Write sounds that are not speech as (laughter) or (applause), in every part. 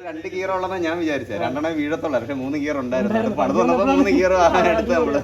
രണ്ട് ഗിയർ ഉള്ളതാണ് ഞാൻ വിചാരിച്ചത് രണ്ടെണ്ണം വീഴത്തുള്ളൂ പക്ഷെ മൂന്ന് ഗിയർ ഉണ്ടായിരുന്നു. പണിത് വന്നപ്പോ മൂന്ന് ഗിയർ (laughs) എടുത്ത് നമ്മൾ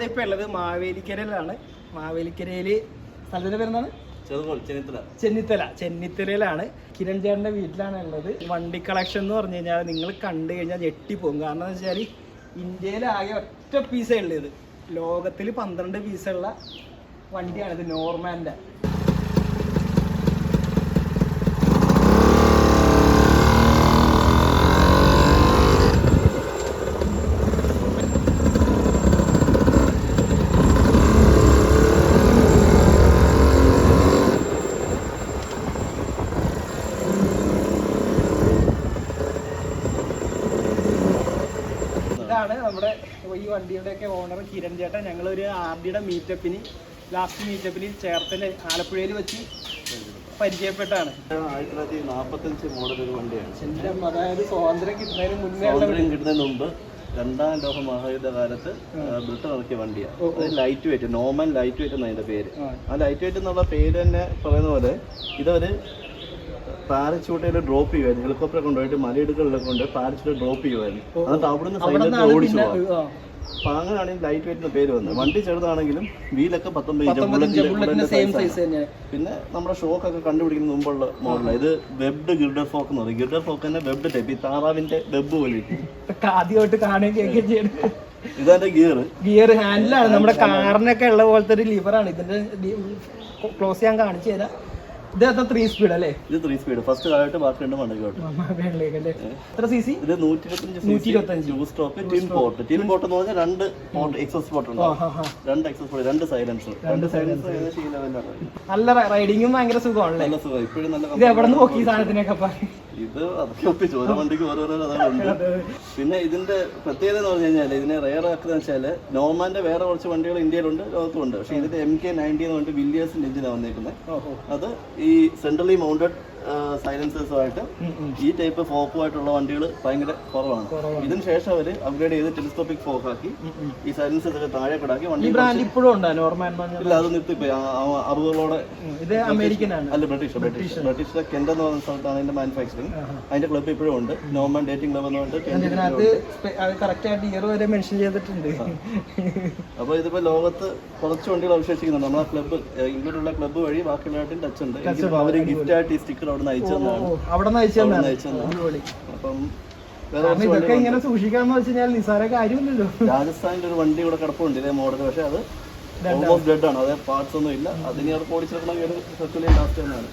ദേ ഉള്ളത് മാവേലിക്കരയിലാണ്. മാവേലിക്കരയിൽ സ്ഥലത്തിന്റെ പേരെന്താണ്? ചെന്നിത്തല. ചെന്നിത്തല. ചെന്നിത്തലയിലാണ്. കിരൺ ചേട്ടന്റെ വീട്ടിലാണ് ഉള്ളത്. വണ്ടി കളക്ഷൻ എന്ന് പറഞ്ഞു കഴിഞ്ഞാൽ നിങ്ങൾ കണ്ടു കഴിഞ്ഞാൽ ഞെട്ടിപ്പോകും. കാരണം എന്ന് വെച്ചാൽ ഇന്ത്യയിലാകെ ഒറ്റ പീസേ ഉള്ളത് ലോകത്തിൽ പന്ത്രണ്ട് പീസുള്ള വണ്ടിയാണിത് നോർമാന്റെ ഇതാണ് നമ്മുടെ ഈ വണ്ടിയുടെയൊക്കെ ഓണർ കിരൺ ചേട്ടൻ ഞങ്ങളൊരു ആർ ഡിയുടെ മീറ്റപ്പിന് ലാസ്റ്റ് മീറ്റപ്പിന് ചേർത്തല ആലപ്പുഴയിൽ വെച്ച് പരിചയപ്പെട്ടാണ്. ആയിരത്തി തൊള്ളായിരത്തി നാപ്പത്തഞ്ച് മോഡൽ ഒരു വണ്ടിയാണ്. അതായത് സ്വാതന്ത്ര്യം കിട്ടുന്നതിന് മുന്നേ സ്വാതന്ത്ര്യം കിട്ടുന്നതിന് മുമ്പ് രണ്ടാം ലോക മഹായുദ്ധ കാലത്ത് ബ്രിട്ടൻ ഇറക്കിയ വണ്ടിയാണ് അത് light weight normal light weight എന്നാണ് അതിന്റെ പേര്. ആ. ലൈറ്റ് വെയിറ്റ് എന്നുള്ള പേര് തന്നെ പറയുന്ന പോലെ ഇതൊരു പാരച്യൂട്ടിൽ ഡ്രോപ്പ് ചെയ്യുമായിരുന്നു ഹെലികോപ്റ്റർ കൊണ്ടുപോയിട്ട് മലയിടുകളിലൊക്കെ കൊണ്ട് പാരച്ചൂട്ടിൽ ഡ്രോപ്പ് ചെയ്യുമായിരുന്നു എന്നിട്ട് അവിടുന്ന് സൈഡിൽ ഓടിച്ചു പോകാം അപ്പൊ അങ്ങനെയാണെങ്കിൽ ലൈറ്റ് വെയിറ്റ് പേര് വന്നത്. വണ്ടി ചെറുതാണെങ്കിലും വീലൊക്കെ പത്തൊമ്പത് സെയിം സൈസ് തന്നെയാണ് പിന്നെ നമ്മുടെ ഷോക്ക് ഒക്കെ കണ്ടുപിടിക്കുന്ന മുമ്പുള്ള മോഡലാണ് ഇത് വെബ്ഡ് ഗിർഡർ ഫോക്ക് എന്ന് പറയും. ഗിർഡർ ഫോക്ക് തന്നെ വെബ്ഡ് ടൈപ്പ് ഈ താറാവിന്റെ വെബ് പോലെ ആദ്യമായിട്ട് കാണുകയും കേൾക്കുകയും ചെയ്യണം. ഗിയർ ഗിയർ ഹാൻഡിലാണ് നമ്മുടെ കാറിനൊക്കെ ഉള്ള പോലത്തെ ഒരു ലിവറാണ് ഇതിന്റെ ക്ലോസ് ചെയ്യാൻ കാണിച്ചു തരാം. ത്രീ സ്പീഡ് അല്ലേ? ഇത് ത്രീ സ്പീഡ് ഫസ്റ്റ് ബാക്കി രണ്ട് എത്ര സി സി ഇത് നൂറ്റി ഇരുപത്തഞ്ച് നൂറ്റി ഇരുപത്തഞ്ച് two stroke twin port twin port എന്ന് പറഞ്ഞാൽ രണ്ട് പോർട്ട് എക്സസ് പോർട്ട് ഉണ്ടാവും രണ്ട് എക്സസ് പോർട്ട് രണ്ട് സൈലൻസർ രണ്ട് സൈലൻസർ ഏകദേശം ഈ ലെവലിലാണ് നല്ല റൈഡിങ്ങും ഭയങ്കര സുഖമാണല്ലേ? നല്ല സുഖം. ഇപ്പോഴും നല്ല ഇത് എവിടെ നിന്ന് നോക്കി സാധനത്തിനൊക്കെ അപ്പൊ ഇത് അതൊക്കെ ചോര ഓരോ വണ്ടിക്ക് ഓരോരോ കഥകളുണ്ട്. പിന്നെ ഇതിന്റെ പ്രത്യേകത എന്ന് പറഞ്ഞു കഴിഞ്ഞാൽ ഇതിനെ റെയർ എന്ന് വെച്ചാൽ നോർമാന്റെ വേറെ കുറച്ച് വണ്ടികൾ ഇന്ത്യയിലുണ്ട് ലോകത്തുണ്ട് പക്ഷേ ഇതിന്റെ എം കെ നയന്റി എന്ന് പറഞ്ഞിട്ട് വില്ലിയേഴ്സിന്റെ എഞ്ചിനാണ് വന്നേക്കുന്നത് അത് ഈ സെൻട്രലി മൗണ്ടഡ് സൈലൻസേഴ്സുമായിട്ട് ഈ ടൈപ്പ് ഫോക്കുമായിട്ടുള്ള വണ്ടികൾ ഭയങ്കര കുറവാണ്. ഇതിന് ശേഷം അവർ അപ്ഗ്രേഡ് ചെയ്ത് ടെലിസ്കോപ്പിക് ഫോക്ക് ആക്കി ഈ സൈലൻസേഴ്സ് ഒക്കെ താഴെ കിടാക്കി വണ്ടി ബ്രാൻഡ് ഇപ്പോഴും ഇല്ല അത് നിർത്തിപ്പോയി. അറിവുകളോടെ അറുപതോടെ ഇത് അമേരിക്കനാണ്. അല്ല ബ്രിട്ടീഷ് ബ്രിട്ടീഷ് ബ്രിട്ടീഷിലെ കെൻഡ് എന്ന് പറഞ്ഞ സ്ഥലത്താണ് അതിന്റെ മാനുഫാക്ചറിങ് അതിന്റെ ക്ലബ് ഇപ്പോഴും ഉണ്ട്. നോർമൻ ഡേറ്റിംഗ് ക്ലബ് എന്ന് പറഞ്ഞിട്ട് മെൻഷൻ ചെയ്തിട്ടുണ്ട്. അപ്പോൾ ഇതിപ്പോ ലോകത്ത് കുറച്ച് വണ്ടികൾ അവശേഷിക്കുന്നുണ്ട്. നമ്മളെ ക്ലബ്ബ് ഇങ്ങോട്ടുള്ള ക്ലബ്ബ് വഴി ബാക്കിയുള്ളതായിട്ടും ടച്ച് ഉണ്ട്. അവർ ഗിഫ്റ്റ് ആയിട്ട് ഈ സ്റ്റിക്കർ അവിടെ അവിടെ തന്നാണ്. അപ്പം ഇതൊക്കെ ഇങ്ങനെ സൂക്ഷിക്കാന്ന് വെച്ച് കഴിഞ്ഞാൽ നിസ്സാര കാര്യമില്ലല്ലോ. ഒരു വണ്ടി ഇവിടെ കിടപ്പുണ്ട് ഇതേ മോഡൽ പക്ഷെ അത് ഓൾമോസ്റ്റ് ഡെഡ് ആണ്. അതായത് പാർട്സ് ഒന്നും ഇല്ല. അതിന് അവർക്ക് ഓടിച്ചെടുക്കണമെങ്കിൽ ലാസ്റ്റ് തന്നെയാണ്.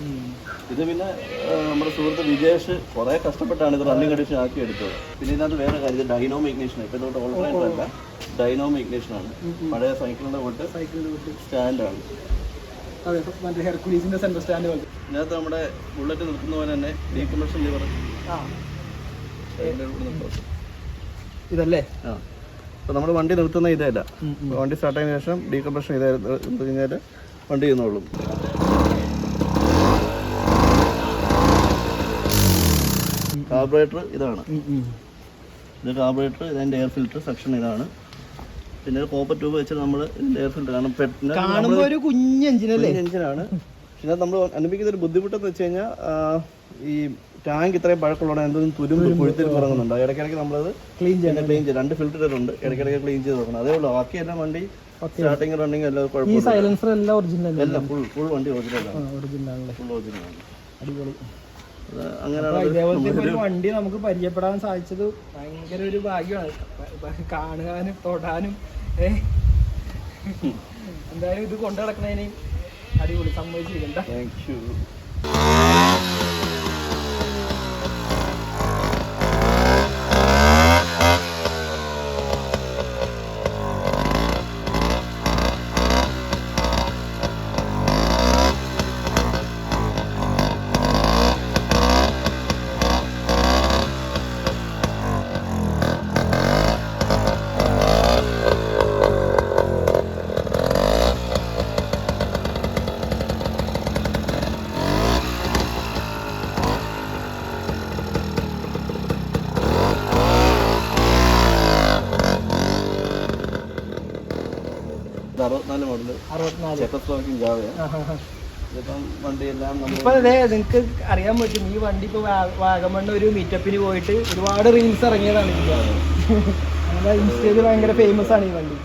ഇത് പിന്നെ നമ്മുടെ സുഹൃത്ത് വിജേഷ് കുറെ കഷ്ടപ്പെട്ടാണ് ഇത് റണ്ണിങ് കണ്ടീഷൻ ആക്കി എടുത്തത്. പിന്നെ ഇതിനകത്ത് വേറെ കാര്യം ഇത് ഡൈനോമോ ഇഗ്നേഷൻ ഇപ്പൊ ഇതോട്ട് ഓൾറൈറ്റ് അല്ല. ഡൈനോ ഇഗ്നേഷൻ ആണ്. പഴയ സൈക്കിളിന്റെ കൊണ്ട് സൈക്കിളിൽ വിട്ട് സ്റ്റാൻഡാണ് അതെ മറ്റേ ഹെർക്കുലീസിന്റെ സെന്റർ സ്റ്റാൻഡ് പോലത്തെ. ഇതിനകത്ത് നമ്മുടെ ബുള്ളറ്റ് നിർത്തുന്ന പോലെ തന്നെ ഡീകംപ്രഷൻ ലിവർ ആ. ഇതല്ലേ? ആ. അപ്പോൾ നമ്മൾ വണ്ടി നിർത്തുന്ന ഇതല്ല. വണ്ടി സ്റ്റാർട്ട് ആയതിനു ശേഷം ഡീകംപ്രഷൻ ഇതായിരുന്നു കഴിഞ്ഞാൽ വണ്ടി ചെയ്യുന്നുള്ളൂ. കാർബറേറ്റർ ഇതാണ്. ഇത് കാർബറേറ്റർ ഇതിന്റെ എയർ ഫിൽറ്റർ സെക്ഷൻ ഇതാണ്. പിന്നെ ഒരു കോപ്പർ ട്യൂബ് വെച്ച് നമ്മൾ എയർ ഫിൽറ്റർ കാരണം പെട്ടെന്ന് കാണുമ്പോൾ ഒരു കുഞ്ഞ് എഞ്ചിനല്ലേ? എഞ്ചിനാണ്. പിന്നെ നമ്മൾ അനുഭവിക്കുന്ന ഒരു ബുദ്ധിമുട്ടെന്ന് വെച്ച് കഴിഞ്ഞാൽ ഈ ടാങ്ക് ഇത്രയും പഴക്കമുള്ളതാണ് എന്തെങ്കിലും തുരുമ്പ് കൊഴുത്തിരിപ്പ് ഇറങ്ങുന്നുണ്ട്. ഇടയ്ക്കിടയ്ക്ക് നമ്മളത് ക്ലീൻ ചെയ്യാൻ ക്ലീൻ ചെയ്ത് രണ്ട് ഫിൽറ്റർ ഉണ്ട് ഇടയ്ക്കിടയ്ക്ക് ക്ലീൻ ചെയ്ത് നോക്കണം അതേ ഉള്ളൂ. ബാക്കി എല്ലാം വണ്ടി സ്റ്റാർട്ടിങ് റണ്ണിങ് എല്ലാം ഈ കുഴപ്പമില്ല സൈലൻസർ എല്ലാം ഫുൾ ഫുൾ വണ്ടി ഒറിജിനലാണ് ഫുൾ ഒറിജിനലാണ് അടിപൊളി. ഇതേപോലത്തെ ഒരു വണ്ടി നമുക്ക് പരിചയപ്പെടാൻ സാധിച്ചത് ഭയങ്കര ഒരു ഭാഗ്യമാണ്. കാണുവാനും തൊടാനും എന്തായാലും ഇത് കൊണ്ടു നടക്കുന്നതിന് അടിപൊളി. സമ്മതിച്ചിരിക്കണ്ട. അറുപത്തിനാല് അറുപത്തിനാല്. ചെക്കസ്ലോക്കിൻ ജാവയാണ് ഇപ്പൊ അതെ നിങ്ങൾക്ക് അറിയാൻ പറ്റും ഈ വണ്ടി ഇപ്പൊ വാഗമണ്ണ വാഗമണ് ഒരു മീറ്റപ്പിന് പോയിട്ട് ഒരുപാട് റീൽസ് ഇറങ്ങിയതാണ് ഇൻസ്റ്റയിൽ (laughs) ഭയങ്കര ഫേമസ് ആണ് ഈ വണ്ടി.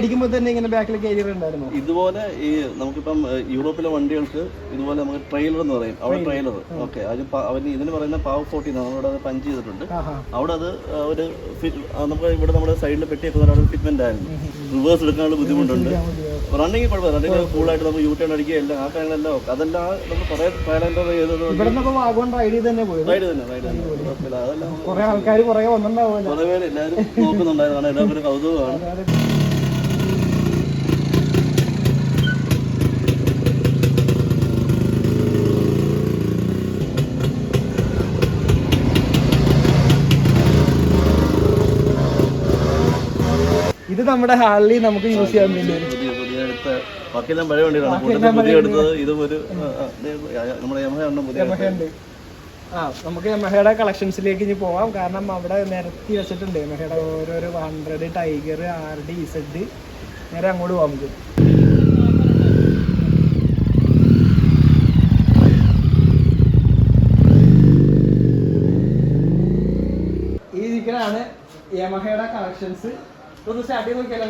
ഇത് മേടിക്കുമ്പോൾ തന്നെ ഇങ്ങനെ ബാക്കിൽ കാരിയർ ഉണ്ടായിരുന്നു. ഇതുപോലെ ഈ നമുക്കിപ്പം യൂറോപ്പിലെ വണ്ടികൾക്ക് ഇതുപോലെ നമുക്ക് ട്രെയിലർ എന്ന് പറയും. അവിടെ ട്രെയിലർ ഓക്കെ അത് അവർ ഇതിന് പറയുന്ന പാവ് ഫോർട്ടി എന്നാണ് അവിടെ അത് പഞ്ച് ചെയ്തിട്ടുണ്ട്. അവിടെ അത് ഒരു നമുക്ക് ഇവിടെ നമ്മുടെ സൈഡിൽ പെട്ടിയൊക്കെ അവിടെ ഫിറ്റ്മെന്റ് ആയിരുന്നു. റിവേഴ്സ് എടുക്കാനുള്ള ബുദ്ധിമുട്ടുണ്ട്. റണ്ണിങ് കുഴപ്പമില്ല. റണ്ണിങ് കൂളായിട്ട് നമുക്ക് യൂ ടേൺ അടിക്കുക എല്ലാം ആ കാര്യങ്ങളെല്ലാം അതെല്ലാം നമ്മൾ കുറേ ട്രയൽ ചെയ്തത് റൈഡ് തന്നെ റൈഡ് തന്നെ റൈഡ് തന്നെ കുഴപ്പമില്ല. അതെല്ലാം കുറെ ആൾക്കാർ കുറെ വന്നിട്ടുണ്ടാവും കുറേ പേര് എല്ലാവരും നോക്കുന്നുണ്ടായിരുന്നു. കാരണം എല്ലാവർക്കും കൗതുകമാണ്. നമ്മുടെ ഹാളിൽ നമുക്ക് യൂസ് ചെയ്യാൻ വേണ്ടി വരും പുതിയ പുതിയ എടുത്ത ബാക്കിയെല്ലാം പഴയ വണ്ടികളാണ് കൂട്ടത്തിൽ പുതിയ എടുത്തത്. ഇതും ഒരു നമ്മുടെ യമഹ എണ്ണം പുതിയ യമഹയുണ്ട് ആ നമുക്ക് യമഹയുടെ കളക്ഷൻസിലേക്ക് ഇനി പോവാം. കാരണം അവിടെ നിരത്തി വെച്ചിട്ടുണ്ട് യമഹയുടെ ഓരോരോ hundred tiger R D Z നേരെ അങ്ങോട്ട് പോകാം നമുക്ക്. ഈ ഇരിക്കലാണ് യമഹയുടെ കളക്ഷൻസ് ഒന്ന് സ്റ്റാർട്ട് ചെയ്ത് നോക്കിയാലോ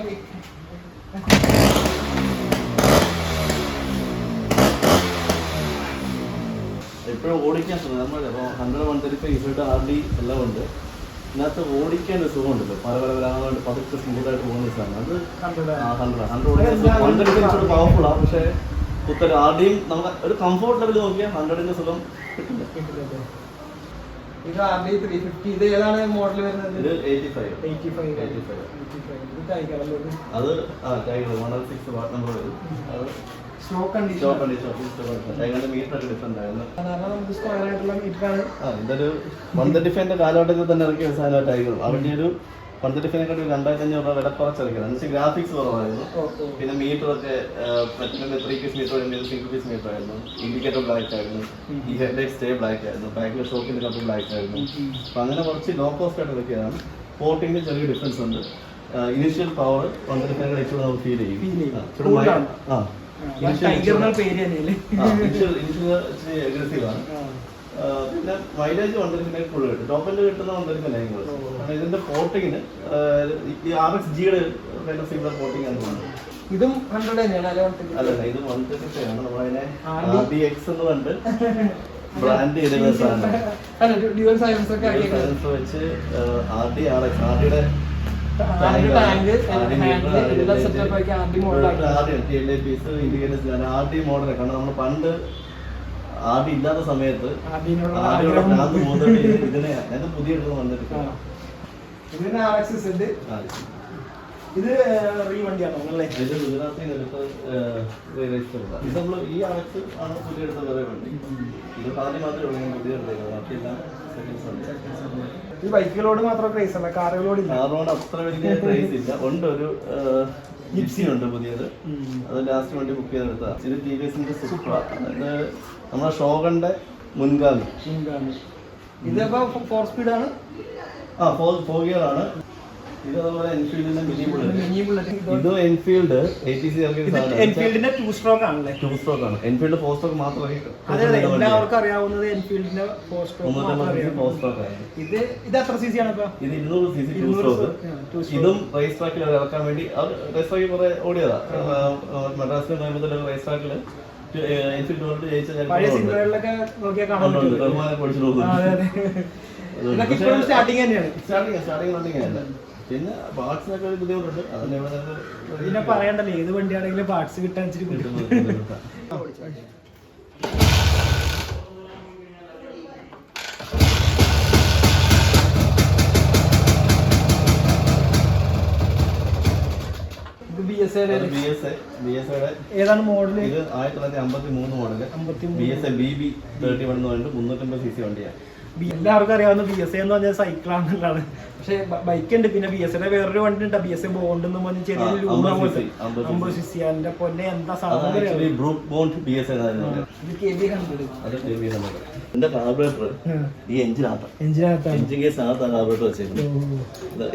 എപ്പോഴും ഓടിക്കാൻ ശ്രമിക്കും നമ്മൾ hundred one thirty five Z R D എല്ലാം ഉണ്ട്. ഇതിനകത്ത് ഓടിക്കാൻ ഒരു സുഖമുണ്ടല്ലോ പല പല പരാമമായിട്ട് പതുക്കെ സ്മൂത്തായിട്ട് പോകുന്ന സാധനം. അത്? ഹൺഡ്രഡ്. ഹൺഡ്രഡ്. ഓടിക്കാൻ വൺ തേർട്ടി ഫൈവ് പക്ഷേ കുത്തൽ ആർ ഡിയും നമുക്ക് ഒരു കംഫോർട്ട് ലെവൽ നോക്കിയാൽ ഹൺഡ്രഡിന്റെ സുഖം കിട്ടില്ല. ഇത് ആർ ഡി ത്രീ ഫിഫ്റ്റി ഇത് ഏതാണ് മോഡൽ വരുന്നത്? ഇത് eighty five eighty five eighty five ഇത് ടൈഗറല്ലോ അത് ആ tiger one of six what number വരും. അത് stock condition stock condition meter ഒക്കെ ഡിഫറെന്റ് ആയിരുന്നു. സാധാരണ നമുക്ക് സ്ക്വയർ ആയിട്ടുള്ള മീറ്ററാണ് ആ ഇതൊരു വൺ തേർട്ടി ഫൈവിന്റെ കാലഘട്ടത്തിൽ തന്നെ ഇറക്കിയ സാധനമായിട്ടായിരിക്കും അവരുടെ ഒരു വൺ തേർട്ടി ഫൈവിനെക്കാട്ടി രണ്ടായിരത്തി അഞ്ഞൂറ് രൂപ വില കുറച്ചിറക്കിയത് എന്ന് വെച്ചാൽ ഗ്രാഫിക്സ് കുറവായിരുന്നു. പിന്നെ മീറ്റർ ഒക്കെ മറ്റേ ത്രീ പീസ് മീറ്റർ ആയിരുന്നു സിംഗിൾ പീസ് മീറ്റർ ആയിരുന്നു. ഇൻഡിക്കേറ്റർ ബ്ലാക്ക് ആയിരുന്നു. ഈ ഹെഡ് ലൈറ്റ് സ്റ്റേ ബ്ലാക്ക് ആയിരുന്നു. ബാക്കിലെ ഷോക്കിന്റെ കപ്പ് ബ്ലാക്ക് ആയിരുന്നു. അപ്പൊ അങ്ങനെ കുറച്ച് ലോ കോസ്റ്റ് ആയിട്ട് ഇറക്കിയതാണ് പോർട്ടിങ്ങിന് ചെറിയ ഡിഫറൻസ് ഉണ്ട്. ഇനിഷ്യൽ പവർ വൺ തേർട്ടി ഇച്ചിരി നമുക്ക് ഫീൽ ചെയ്യും. ആ, ഇനിഷ്യൽ ആ, പിന്നെ മൈലേജ് വണ്ടിരിക്കുന്ന ഫുൾ കിട്ടും ടോപ്പ് കിട്ടുന്ന വണ്ടിരിക്കുന്ന ഇതിന്റെ പോർട്ടിങ്ങിന് ഈ ആർ എക്സ് ജിയുടെ സിമിലർ പോർട്ടിംഗ് ആണ് തോന്നുന്നത് ഇതും ഹൺഡ്രഡ് തന്നെയാണ് അല്ല അല്ലല്ല ഇത് വൺ തേർട്ടി ഫൈവ് ആണ് നമ്മളതിനെ. ആർ ഡി എക്സ് എന്ന് പറഞ്ഞിട്ട് ബ്രാൻഡ് ചെയ്തിരുന്ന സാധനം ഡ്യുവൽ സയൻസ് ഒക്കെ ആക്കി സയൻസ് വെച്ച് R D R X R ഡിയുടെ ടാങ്ക് എല്ലാം സെറ്റപ്പ് ആക്കി ആർ ഡി മോഡലാക്കി മോഡൽ കാരണം നമ്മൾ പണ്ട് ആദ്യം ഇല്ലാത്ത സമയത്ത് ആദ്യം ഇതിനെ പുതിയ എടുത്ത് വന്നിട്ട്. ഇതിന് ആർ എക്സ് ഉണ്ട്. ഇത് ഈ വണ്ടിയാണോ നിങ്ങളെ? ഇത് ഗുജറാത്തിൽ എടുത്ത ഇത് നമ്മൾ ഈ ആക്സ് ആണ് പുതിയ എടുത്ത വേറെ വണ്ടി. ഇത് പാതി മാത്രമേ ഉള്ളൂ പുതിയ എടുത്തേക്കുന്നത് ബാക്കിയെല്ലാം ഈ ബൈക്കുകളോട് മാത്രം ക്രേസ് അല്ല കാറുകളോട് കാറിനോട് അത്ര വലിയ ക്രേസ് ഇല്ല. ഉണ്ട് ഒരു ജിപ്സി ഉണ്ട് പുതിയത്. അത് ലാസ്റ്റ് വണ്ടി ബുക്ക് ചെയ്തെടുത്ത ഇത് ടി വി എസിന്റെ സൂപ്പർ അത് നമ്മുടെ ഷോഗന്റെ മുൻഗാമി. മുൻഗാമി. ഇതിപ്പോ ഫോർ സ്പീഡ് ആണ്? ആ ഫോർ ഗിയർ ആണ്. ഇത് അതുപോലെ എൻഫീൽഡിന്റെ മിനി ബുള്ളറ്റ് ഇതും എൻഫീൽഡ് എ ടി സി എൻഫീൽഡിന്റെ ടു സ്ട്രോക്ക് ആണല്ലേ? ടൂ സ്ട്രോക്ക് ആണ്. എൻഫീൽഡ് ഫോർ സ്ട്രോക്ക് മാത്രമേ എല്ലാവർക്കും അറിയാവുന്നത് എൻഫീൽഡിന്റെ ഫോർ സ്ട്രോക്ക് ഫോർ സ്ട്രോക്ക് ആണ്. ഇത് ഇത് എത്ര സി സി ആണ് ഇപ്പൊ? ഇത് ഇരുന്നൂറ് സി സി ടൂ സ്ട്രോക്ക്. ഇതും റേസ് ട്രാക്കിൽ ഇറക്കാൻ വേണ്ടി അത് റേസ് ട്രാക്കിൽ കുറെ ഓടിയതാ. മദ്രാസിൽ കോയമ്പത്തൂർ റേസ് ട്രാക്കിൽ എൻഫീൽഡ് ജയിച്ച ഉണ്ട്. ബഹുമാനം പഠിച്ചു ആ, സ്റ്റാർട്ടിങ് തന്നെയാണ്. സ്റ്റാർട്ടിങ് സ്റ്റാർട്ടിങ് റണ്ണിങ് അല്ല. പിന്നെ പാർട്സിനൊക്കെ ഒരു ബുദ്ധിമുട്ടുണ്ട്. അതിന് ഇവിടെ നിന്ന് ഇതിനെ പറയണ്ടല്ലോ ഏത് വണ്ടിയാണെങ്കിലും പാർട്സ് കിട്ടാൻ ഇച്ചിരി ബുദ്ധിമുട്ടാണ്. ഏതാണ് മോഡൽ ഇത് ആയിരത്തി തൊള്ളായിരത്തി അമ്പത്തി മൂന്ന് അമ്പത്തി B S A B B thirty one എന്ന് പറഞ്ഞിട്ട് മുന്നൂറ്റമ്പത് സി സി വണ്ടിയാണ്. എല്ലാവർക്കും അറിയാവുന്ന ബി എസ് സി എന്ന് പറഞ്ഞാൽ സൈക്കിളാണെന്നുള്ളതാണ് പക്ഷെ ബൈക്ക് ഉണ്ട് പിന്നെ ബി എസ് എന്റെ വേറൊരു വണ്ടി ഉണ്ട് ബി എസ് എ ബോണ്ട് എന്ന് പറഞ്ഞ് അമ്പത് അതിന്റെ പൊന്നെ എന്താ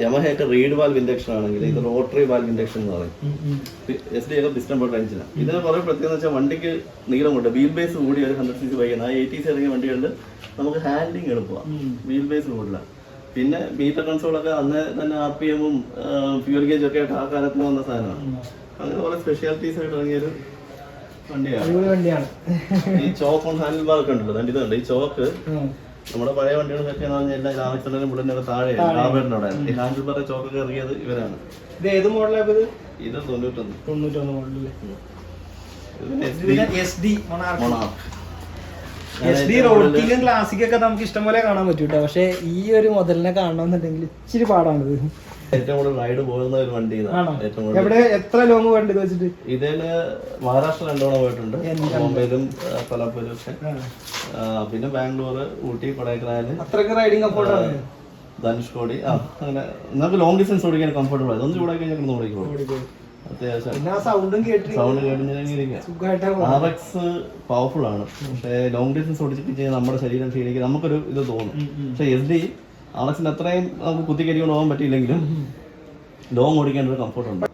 യമഹയൊക്കെ റീഡ് വാൽവ് ഇൻഡക്ഷൻ ആണെങ്കിൽ ഇത് റോട്ടറി വാൽവ് ഇൻഡക്ഷൻ എന്ന് പറയും. എസ് ഡി ഒക്കെ പിസ്റ്റൺ പോട്ട് എഞ്ചിനാണ് ഇതിന് കുറെ പ്രത്യേകത വെച്ചാൽ വണ്ടിക്ക് നീളമുണ്ട് വീൽ ബേസ് കൂടി ഒരു ഹൺഡ്രഡ് സി സി ബൈക്കാണ് ആ എയ്റ്റീസ് ഇറങ്ങിയ വണ്ടികളിൽ നമുക്ക് ഹാൻഡിങ് എളുപ്പമാണ് വീൽ ബേസ് കൂടില്ല പിന്നെ മീറ്റർ കൺസോളൊക്കെ അന്ന് തന്നെ ആർ പി എമ്മും ഫ്യൂൽ ഗേജും ഒക്കെ ആയിട്ട് ആ കാലത്ത് വന്ന സാധനമാണ്. അങ്ങനെ കുറെ സ്പെഷ്യാലിറ്റീസ് ആയിട്ട് ഇറങ്ങിയൊരു വണ്ടിയാണ്. ഈ ചോക്ക് ഹാൻഡിൽ ബാർ ഒക്കെ ഉണ്ടല്ലോ ദാണ്ട് ഇതുണ്ട് ഈ ചോക്ക് നമ്മുടെ പഴയ വണ്ടികളൊക്കെ എന്ന് പറഞ്ഞാൽ എല്ലാ രാമചന്ദ്രനും ബുള്ളറ്റിനൊക്കെ താഴെ അവിടെ. ഈ ഹാൻഡിൽ ബാർ ചോക്കൊക്കെ ഇറങ്ങിയത് ഇവരാണ്. ഇത് ഏത് മോഡലാണ് ഇത് ഇത് തൊണ്ണൂറ്റൊന്ന്. തൊണ്ണൂറ്റൊന്ന് മോഡലിൽ ഇതിന് S D monarch. S D റോട്ടിലും ക്ലാസിക്കൊക്കെ നമുക്ക് ഇഷ്ടംപോലെ കാണാൻ പറ്റും കേട്ടോ പക്ഷെ ഈ ഒരു മുതലിനെ കാണണമെന്നുണ്ടെങ്കിൽ ഇച്ചിരി പാടാണിത്. ഏറ്റവും കൂടുതൽ റൈഡ് പോകുന്ന ഒരു വണ്ടി എവിടെ? എത്ര ലോങ് വേണ്ട വെച്ചിട്ട്? ഇതിൽ മഹാരാഷ്ട്ര രണ്ടോണം പോയിട്ടുണ്ട്. മുംബൈയിലും കൊലപ്പൂരും പിന്നെ ബാംഗ്ലൂർ ഊട്ടി കൊടൈക്കനാല്. അത്രയ്ക്ക് റൈഡിങ് കംഫോർട്ടാണ് ധനുഷ്കോടി. ആ അങ്ങനെ. നമുക്ക് ലോങ് ഡിസ്റ്റൻസ് ഓടിക്കാൻ കംഫർട്ടബിൾ ആയി ഒന്ന് ചൂടാക്കി കഴിഞ്ഞാൽ ഓടിക്കുള്ളൂ അത്യാവശ്യം. സൗണ്ടും സൗണ്ട് കേട്ടിങ്ങനെ സുഖമായിട്ട് ആർ എക്സ് പവർഫുൾ ആണ്. പക്ഷേ ലോങ് ഡിസ്റ്റൻസ് ഓടിച്ചിട്ട് കഴിഞ്ഞാൽ നമ്മുടെ ശരീരം ക്ഷീണിക്കുക നമുക്കൊരു ഇത് തോന്നും. പക്ഷേ എസ് ഡി ആർ എക്സിന് അത്രയും നമുക്ക് കുത്തിക്കരിക്കൊണ്ട് പോകാൻ പറ്റിയില്ലെങ്കിലും ലോങ് ഓടിക്കാൻ ഒരു കംഫർട്ട് ഉണ്ട്.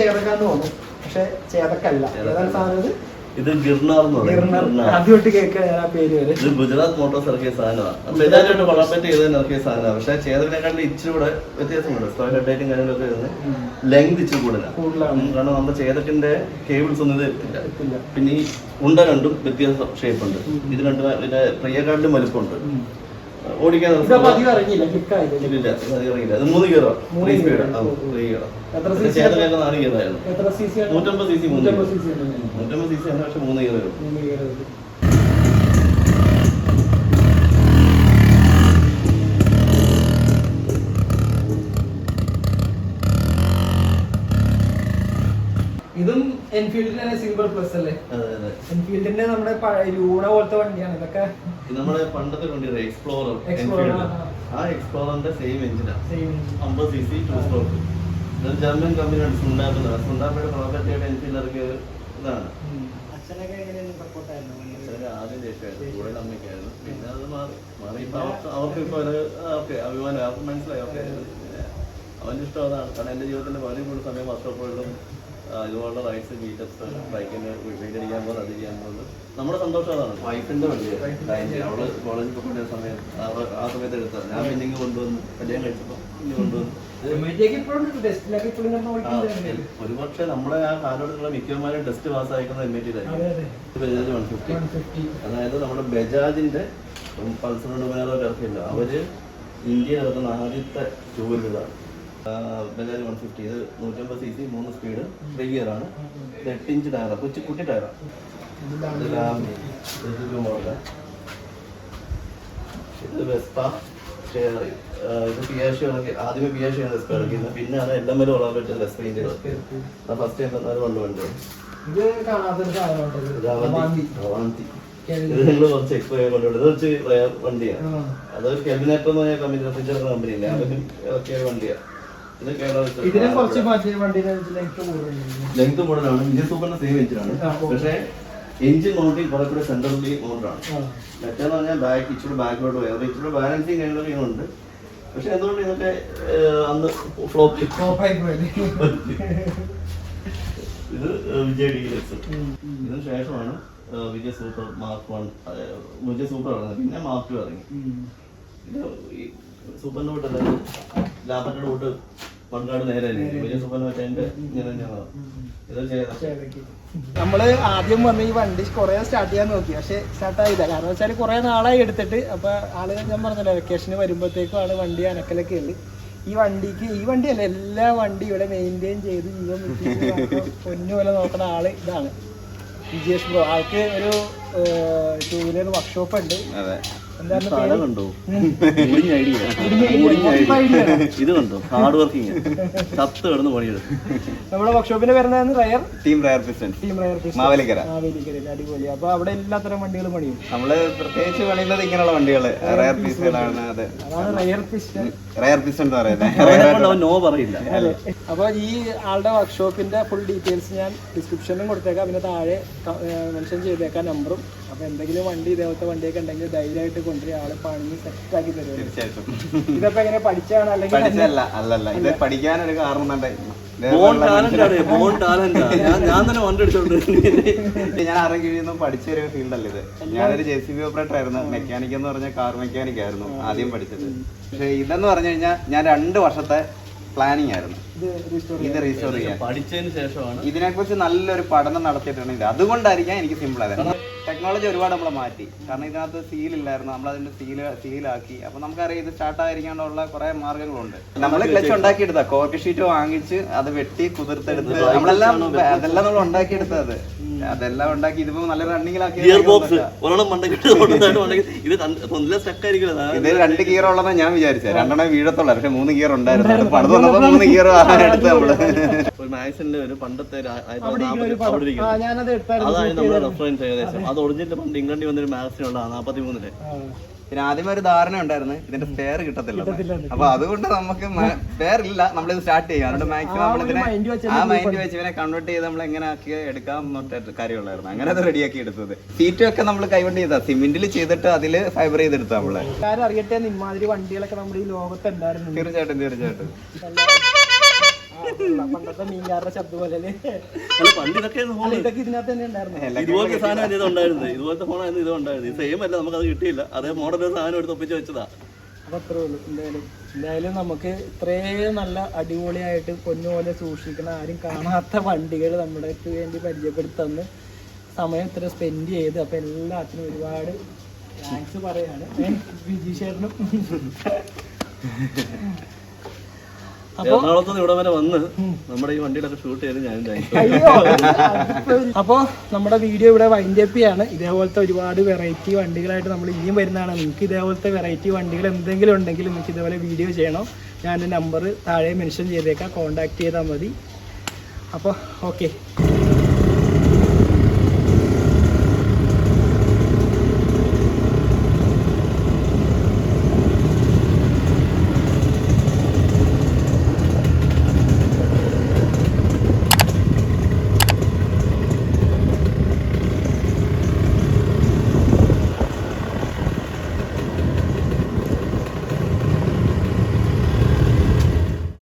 ചേതക്കാന്ന് തോന്നും പക്ഷെ ചേതക്കല്ല. ഏതാണ് സാധനം ഇത്? ഇത്. ആദ്യമായിട്ട് കേൾക്കാൻ ആ പേര് വരെ. ഇത് ഗുജറാത്ത് മോട്ടോർ ഇറക്കിയ സാധനമാണ്. വളപ്പറ്റ് വളർപ്പറ്റ് ചെയ്ത് ഇറക്കിയ സാധനമാണ്. പക്ഷെ ചേതകിനെക്കാട്ടിൽ ഇച്ചിരി കൂടെ വ്യത്യാസമുണ്ട് സ്റ്റോയിൽ അപ്ഡേറ്റും കാര്യങ്ങളൊക്കെ വരുന്നത്. ലെങ്ത് ഇച്ചിരി കൂടുതലാണ്. കാരണം നമ്മുടെ ചേതക്കിന്റെ കേബിൾസ് ഒന്നും ഇത് പിന്നെ ഈ ഉണ്ട രണ്ടും വ്യത്യാസ ഷേപ്പ് ഉണ്ട്. ഇത് രണ്ടും ഇതിന്റെ പ്രിയക്കാട്ടിലും വലുപ്പമുണ്ട്. ഓടിക്കാൻ നൂറ്റമ്പത് സി സി നൂറ്റമ്പത്. സി സി പക്ഷെ മൂന്ന്. ഇതും എൻഫീൽഡിന്റെ തന്നെ സിൽവർ പ്ലസ് അല്ലേ? എൻഫീൽഡിന്റെ നമ്മുടെ ലൂണ പോലത്തെ വണ്ടിയാണ്. ഇതൊക്കെ ഇത് നമ്മുടെ പണ്ടത്തെ വണ്ടിയുടെ എക്സ്പ്ലോറർ Explorer, ആ, എക്സ്പ്ലോറിന്റെ സെയിം എഞ്ചിനാണ് സെയിം അമ്പത് C C two stroke German കമ്പനിയാണ് സുണ്ടാക്കുന്നത് സുണ്ടാപ്പയുടെ പ്രോപ്പർട്ടിയുടെ എൻഫീൽഡ് ഇറക്കിയ ഇതാണ്. അച്ഛനൊക്കെ എങ്ങനെയാണ് സപ്പോർട്ടായിരുന്നു അച്ഛനൊക്കെ ആദ്യം ദേഷ്യമായിരുന്നു. കൂടെ അമ്മയ്ക്കായിരുന്നു പിന്നെ അത് മാറി. മാറി ഇപ്പൊ അവർക്ക് അവർക്ക് ഇപ്പൊ ഒരു ഓക്കെ അഭിമാനം അവർക്ക് മനസ്സിലായി. ഓക്കെ. അവന്റെ ഇഷ്ടം അതാണ്. കാരണം എന്റെ ജീവിതത്തിന്റെ പകുതി കൂടുതൽ സമയം വർഷപ്പോഴും ഇതുപോലുള്ള റൈഡ്സ് മീറ്റപ്സ് ബൈക്കിന് വീടടിക്കാൻ പോകുന്നത് അത് ചെയ്യാൻ പോകുന്നത് നമ്മുടെ സന്തോഷം അതാണ്. വൈഫിന്റെ വണ്ടി അവൾ കോളേജിൽ പോകുന്ന സമയത്ത് ആ സമയത്ത് എടുത്തത്. ഞാൻ പിന്നെ ഇങ്ങ് കൊണ്ടുവന്നു കല്യാണം കഴിച്ചപ്പോ ഇങ്ങ് കൊണ്ടുവന്നു ഒരുപക്ഷെ നമ്മുടെ ആ കാലഘട്ടത്തിലുള്ള മിക്കവാറും test pass പാസ്സായിരിക്കുന്നത് M I Bajaj one fifty അതായത് നമ്മുടെ ബജാജിന്റെ പൾസർ ഡൊമിനാറോ ഇറക്കില്ല അവർ ഇന്ത്യയിൽ ഇറക്കുന്ന ആദ്യത്തെ ടൂ വീലറാണ് ബജാജ് വൺ ഫിഫ്റ്റി ഇത് നൂറ്റമ്പത് സി സി മൂന്ന് സ്പീഡ് ത്രീ ഗിയർ ആണ്. ഇത് എട്ട് ഇഞ്ച് ടയറാണ് കൊച്ചു കുട്ടി ടയറാണ് ഇത് വെസ്പ ഷെയറി ഇത് പിയാഷി ഇറക്കി ആദ്യമേ പിയാഷി ആണ് വെസ്പ പിന്നെ പിന്നെയാണ് എല്ലാം വരെ ഉള്ള പറ്റുന്ന വെസ്പ ഫസ്റ്റ് ടൈം തന്നാലും കൊണ്ട് വേണ്ടത് ഇത്. ഇത് അവന്തി. നിങ്ങൾ കുറച്ച് എക്സ്പ്ലെയിൻ കൊണ്ടുവിടും ഇത് കുറച്ച് വണ്ടിയാണ് അത് അതൊരു കെൽവിനേറ്റർ എന്ന് പറഞ്ഞ കമ്പനി റെഫ്രിജറേറ്റർ കമ്പനി ഇല്ല? അവരും ഇറക്കിയ ഒരു വണ്ടിയാണ് ഇതിനെ കുറച്ച് കേരള മറ്റേ വണ്ടിയുടെ ലെങ്ത് കൂടുതലുണ്ട് ലെങ്ത് മോഡലാണ് ഇന്ത്യൻ സൂപ്പറിന്റെ സെയിം എഞ്ചിനാണ് പക്ഷേ എഞ്ചിൻ മൗണ്ടിങ് കുറെ കൂടെ സെൻട്രലി മൗണ്ടാണ്. മറ്റേന്ന് പറഞ്ഞാൽ ബാക്ക് ഇച്ചിരി ബാക്കിലോട്ട് വേറെ ഇച്ചിരി ബാലൻസിങ് കാര്യങ്ങളൊക്കെ ഉണ്ട് പക്ഷെ എന്തുകൊണ്ട് ഇതൊക്കെ അന്ന് ഫ്ലോപ്പ് പോയല്ലേ? ഇത് വിജയ് ഡീലക്സ്. ഇതിന് ശേഷമാണ് Vijay super mark one Vijay super ഇറങ്ങുന്നത്. പിന്നെ മാർക്ക് ടു ഇറങ്ങി. ഇത് കൂട്ടല്ല ലാഭത്തിന്റെ കൂട്ട് പങ്കാട് നേരെ ഇങ്ങനെ ചെയ്ത നമ്മൾ ആദ്യം വന്ന് ഈ വണ്ടി കുറെ സ്റ്റാർട്ട് ചെയ്യാൻ നോക്കി. പക്ഷെ സ്റ്റാർട്ട് ആയില്ല. കാരണം വെച്ചാൽ കുറെ നാളായി എടുത്തിട്ട്. അപ്പൊ ആളുകൾ ഞാൻ പറഞ്ഞല്ലോ വെക്കേഷന് വരുമ്പോഴത്തേക്കും ആൾ വണ്ടി അനക്കലൊക്കെ ഉണ്ട് ഈ വണ്ടിക്ക് ഈ വണ്ടി അല്ല എല്ലാ വണ്ടി ഇവിടെ മെയിന്റെയിൻ ചെയ്ത് ജീവൻ പൊന്നു പോലെ നോക്കുന്ന ആൾ ഇതാണ്. വിജേഷ് ബ്രോ. ആൾക്ക് ഒരു ടൂ വീലർ വർക്ക്ഷോപ്പ് ഉണ്ട്. കണ്ടോ. ഇത് കണ്ടോ? ഹാർഡ് വർക്കിംഗ് ചത്ത് കിടന്ന് പണിയെടുക്കും. നമ്മുടെ വർക്ക്ഷോപ്പിന്റെ പേരെന്തായിരുന്നു? Rare? Team rare piston team rare Mavelikkara. Mavelikkara. അടിപൊളി. അപ്പൊ അവിടെ എല്ലാത്തരം വണ്ടികളും പണിയും? നമ്മൾ പ്രത്യേകിച്ച് പണിയുന്നത് ഇങ്ങനെയുള്ള വണ്ടികൾ. റയർ പീസുകളാണ് അതെ. അതാണ് റയർ പിസ്റ്റൻ റയർ പിസ്റ്റൻ എന്ന് പറയുന്നത്. നോ പറയില്ല. അപ്പൊ ഈ ആളുടെ വർക്ക്ഷോപ്പിന്റെ ഫുൾ ഡീറ്റെയിൽസ് ഞാൻ ഡിസ്ക്രിപ്ഷനിലും കൊടുത്തേക്കാം. പിന്നെ താഴെ മെൻഷൻ ചെയ്തേക്കാം നമ്പറും. അപ്പൊ എന്തെങ്കിലും വണ്ടി ഇതേപോലത്തെ വണ്ടിയൊക്കെ ഉണ്ടെങ്കിൽ ധൈര്യമായിട്ട് കൊണ്ടുപോയി ആളെ പണി സെറ്റ് ആക്കി തരും തീർച്ചയായിട്ടും. ഇതപ്പോ എങ്ങനെ പഠിച്ചാണ് അല്ലെങ്കിൽ പഠിച്ചല്ല അല്ലല്ല. ഇത് പഠിക്കാനൊരു കാരണം ബോൺ ടാലന്റ് ആണ് ബോൺ ടാലന്റ് ഞാൻ ഞാൻ തന്നെ വണ്ടി അടിച്ചോണ്ട് ഞാൻ ആരും കീഴിൽ പഠിച്ചൊരു ഫീൽഡല്ല ഇത്. ഞാനൊരു ജെ സി ബി ഓപ്പറേറ്റർ ആയിരുന്നു. മെക്കാനിക് എന്ന് പറഞ്ഞ കാർ മെക്കാനിക് ആയിരുന്നു ആദ്യം പഠിച്ചത്. പക്ഷെ ഇതെന്ന് പറഞ്ഞു കഴിഞ്ഞാൽ ഞാൻ രണ്ട് വർഷത്തെ പ്ലാനിങ് ആയിരുന്നു. ഇത് റീസ്റ്റോർ ചെയ്യാൻ. പഠിച്ചതിന് ശേഷമാണ്. ഇതിനെക്കുറിച്ച് നല്ലൊരു പഠനം നടത്തിയിട്ടാണ് ഇത് അതുകൊണ്ടായിരിക്കാം എനിക്ക് സിമ്പിൾ ആയത്. ടെക്നോളജി ഒരുപാട് നമ്മളെ മാറ്റി. കാരണം ഇതിനകത്ത് സീൽ ഇല്ലായിരുന്നു. നമ്മൾ അതിന്റെ സീൽ സീലാക്കി അപ്പൊ നമുക്കറിയാം ഇത് സ്റ്റാർട്ട് ആയിരിക്കാനുള്ള കുറെ മാർഗങ്ങളുണ്ട്. നമ്മൾ ക്ലച്ച് ഉണ്ടാക്കിയെടുത്ത കോർക്ക് ഷീറ്റ് വാങ്ങിച്ച് അത് വെട്ടി കുതിർത്തെടുത്ത് നമ്മളെല്ലാം അതെല്ലാം നമ്മൾ ഉണ്ടാക്കിയെടുത്തത് അതെല്ലാം ഉണ്ടാക്കി ഇതിപ്പോ നല്ല റണ്ണിങ്ങിലാക്കി ഗിയർ ബോക്സ് ഒരെണ്ണം മണ്ടക്കിട്ട് ഇത് നല്ല സ്റ്റക്ക് ആയിരിക്കില്ല ഇത് രണ്ട് ഗിയർ ഉള്ളതെന്ന് ഞാൻ വിചാരിച്ചത്. രണ്ടെണ്ണം വീഴത്തുള്ള. പക്ഷെ മൂന്ന് ഗിയർ ഉണ്ടായിരുന്നു. പണ്ട് പണിത് വന്നപ്പോ മൂന്ന് ഗിയർ എടുത്ത് നമ്മൾ. ഒരു മാക്സിന്റെ ഒരു പണ്ടത്തെ അതാണ് നമ്മുടെ റെഫറൻസ് ഏകദേശം. അത് ഒറിജിനൽ പണ്ട് ഇംഗ്ലണ്ടിൽ വന്നൊരു മാക്സിനുള്ള നാപ്പത്തി മൂന്നിൽ ആ. പിന്നെ ആദ്യമേ ഒരു ധാരണ ഉണ്ടായിരുന്നു ഇതിന്റെ പേർ കിട്ടത്തില്ല അപ്പൊ അതുകൊണ്ട് നമുക്ക് പേരില്ല ഇല്ല ഇത് സ്റ്റാർട്ട് ചെയ്യാം. അതുകൊണ്ട് മാക്സിമം നമ്മൾ ഇതിനെ ആ മൈൻഡ് വെച്ച് ഇവനെ കൺവേർട്ട് ചെയ്ത് നമ്മൾ എങ്ങനെ ആക്കി എടുക്കാം എന്നൊക്കെ കാര്യമുള്ളായിരുന്നു. അങ്ങനെ അത് റെഡിയാക്കി എടുത്തത്. സീറ്റും ഒക്കെ നമ്മൾ കൈകൊണ്ട് ചെയ്താ. സിമെന്റിൽ ചെയ്തിട്ട് അതിൽ ഫൈബർ ചെയ്തെടുത്താ നമ്മൾ. അറിയട്ടെ ഇമാതിരി വണ്ടികളൊക്കെ നമ്മുടെ ഈ ലോകത്ത് ഉണ്ടായിരുന്നു തീർച്ചയായിട്ടും തീർച്ചയായിട്ടും. പണ്ടത്തെ മീൻകാരുടെ ശബ്ദം പോലെ പണ്ട് ഇതൊക്കെ ഇതൊക്കെ ഇതിനകത്ത് തന്നെ ഉണ്ടായിരുന്നു? ഇതുപോലത്തെ സാധനം ഇത് ഉണ്ടായിരുന്നത് ഇതുപോലത്തെ ഫോണായിരുന്നു ഇത് ഉണ്ടായിരുന്നത് ഇത് സെയിം അല്ല നമുക്ക് അത് കിട്ടിയില്ല. അതേ മോഡൽ സാധനം എടുത്ത് ഒപ്പിച്ച് വെച്ചതാ. ഉള്ളൂ. എന്തായാലും എന്തായാലും നമുക്ക് ഇത്രയും നല്ല അടിപൊളിയായിട്ട് പൊന്നുപോലെ സൂക്ഷിക്കുന്ന ആരും കാണാത്ത വണ്ടികൾ നമ്മുടെ വേണ്ടി പരിചയപ്പെടുത്തുന്നു സമയം ഇത്ര സ്പെൻഡ് ചെയ്ത് അപ്പൊ എല്ലാത്തിനും ഒരുപാട് താങ്ക്സ് പറയാണ്. വിജി ചേട്ടനും. എറണാകുളത്ത് ഇവിടെ വരെ വന്ന് നമ്മുടെ ഈ വണ്ടിയുടെ ഷൂട്ട് ചെയ്ത് ഞാൻ അപ്പോ നമ്മുടെ വീഡിയോ ഇവിടെ വൈൻഡപ്പിയാണ് ഇതേപോലത്തെ ഒരുപാട് വെറൈറ്റി വണ്ടികളായിട്ട് നമ്മൾ ഇനിയും വരുന്നതാണ്. നിങ്ങൾക്ക് ഇതേപോലത്തെ വെറൈറ്റി വണ്ടികൾ എന്തെങ്കിലും ഉണ്ടെങ്കിൽ നിങ്ങൾക്ക് ഇതേപോലെ വീഡിയോ ചെയ്യണം. ഞാൻ നമ്പർ താഴെ മെൻഷൻ ചെയ്തേക്കാം. കോണ്ടാക്ട് ചെയ്താൽ മതി. അപ്പോൾ ഓക്കെ